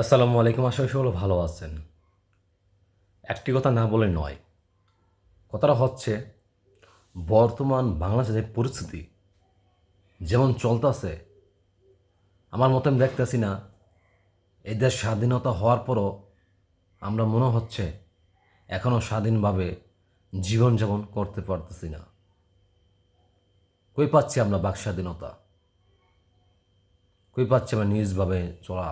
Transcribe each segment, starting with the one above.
আসসালামু আলাইকুম, আশা সকলে ভালো আছেন। একটি কথা না বলে নয়, কথাটা হচ্ছে বর্তমান বাংলাদেশের পরিস্থিতি যেমন চলতেছে, আমার মতো আমি দেখতেছি না, এই দেশ স্বাধীনতা হওয়ার পরও আমরা মনে হচ্ছে এখনও স্বাধীনভাবে জীবনযাপন করতে পারতেছি না। কই পাচ্ছি আমরা বাক স্বাধীনতা? কই পাচ্ছি আমরা নিজভাবে চলা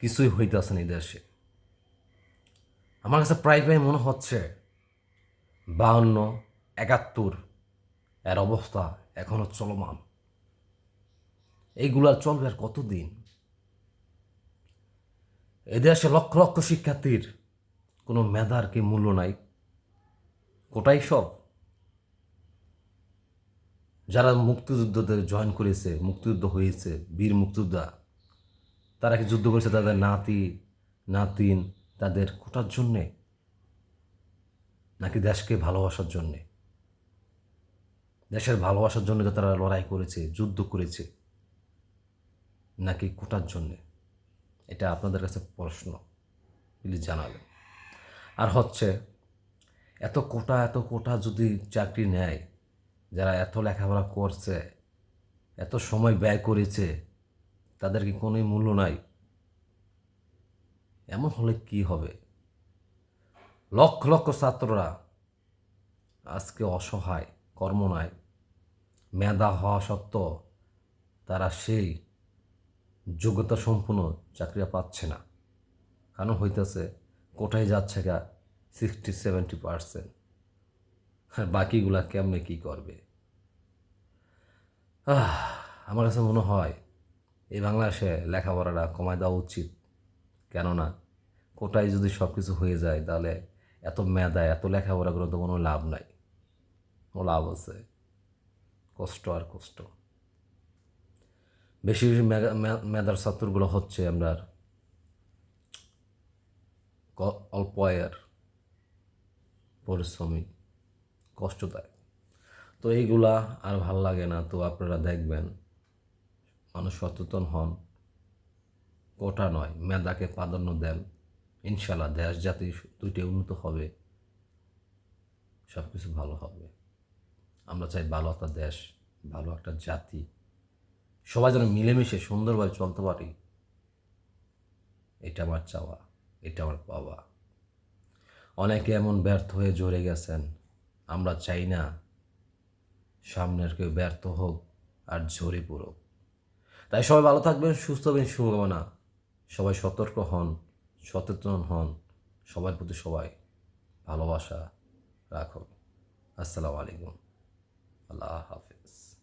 কিছুই হইতেছে না এই দেশে। আমার কাছে প্রায় প্রায় মনে হচ্ছে বাহান্ন একাত্তর, এর অবস্থা এখনও চলমান। এইগুলা চলবে আর কতদিন? এদেশে লক্ষ লক্ষ শিক্ষার্থীর কোনো মেধার কি মূল্য নাই। কোটাই সব। যারা মুক্তিযুদ্ধদের জয়েন করেছে, মুক্তিযুদ্ধ হয়েছে, বীর মুক্তিযোদ্ধা তারা কি যুদ্ধ করেছে তাদের নাতি, নাতিন তাদের কোটার জন্যে? নাকি দেশকে ভালোবাসার জন্যে? দেশের ভালোবাসার জন্য তারা লড়াই করেছে, যুদ্ধ করেছে। নাকি কোটার জন্যে? এটা আপনাদের কাছে প্রশ্ন, প্লিজ জানাবেন। আর হচ্ছে, এত কোটা এত কোটা যদি চাকরি নেয়, যারা এত লেখাপড়া করছে, এত সময় ব্যয় করেছে তাদের কি কোনো মূল্য নাই? এমন হলে কি হবে? লক্ষ লক্ষ ছাত্ররা আজকে অসহায় কর্ম নাই মেধা হওয়া সত্ত্বেও তারা সেই যোগ্যতা সম্পূর্ণ চাকরিটা পাচ্ছে না। কারণ হইতেছে কোথায় যাচ্ছে গা সিক্সটি সেভেন্টি পার্সেন্ট আর বাকিগুলা কেমনে কি করবে? আমার কাছে মনে হয় এই বাংলাদেশে লেখাপড়াটা কমায় দেওয়া উচিত। কেননা কোটায় যদি সব কিছু হয়ে যায়, তাহলে এত মেধা, এত লেখাপড়া করে তো কোনো লাভ নাই। কোনো লাভ আছে। কষ্ট আর কষ্ট। বেশি বেশি মেধার ছাত্রগুলো হচ্ছে আপনার অল্প আয়ের পরিশ্রমী, কষ্টদায়ক। তো এইগুলা আর ভালো লাগে না। তো আপনারা দেখবেন মানুষ সচেতন হন। কোটা নয়, মেধাকে প্রাধান্য দেন। ইনশাল্লাহ দেশ জাতি দুইটাই উন্নত হবে সব কিছু ভালো হবে। আমরা চাই ভালো একটা দেশ, ভালো একটা জাতি। সবাই যেন মিলেমিশে সুন্দরভাবে চলতে পারি, এটা আমার চাওয়া, এটা আমার পাওয়া। অনেকে এমন ব্যর্থ হয়ে জড়ে গেছেন, আমরা চাই না সামনের কেউ ব্যর্থ হোক আর ঝরে পড়ুক। তাই সবাই ভালো থাকবেন, সুস্থ হবেন, শুভকামনা। সবাই সতর্ক হন, সচেতন হন, সবার প্রতি সবাই ভালোবাসা রাখুন। আসসালামু আলাইকুম। আল্লাহ হাফিজ।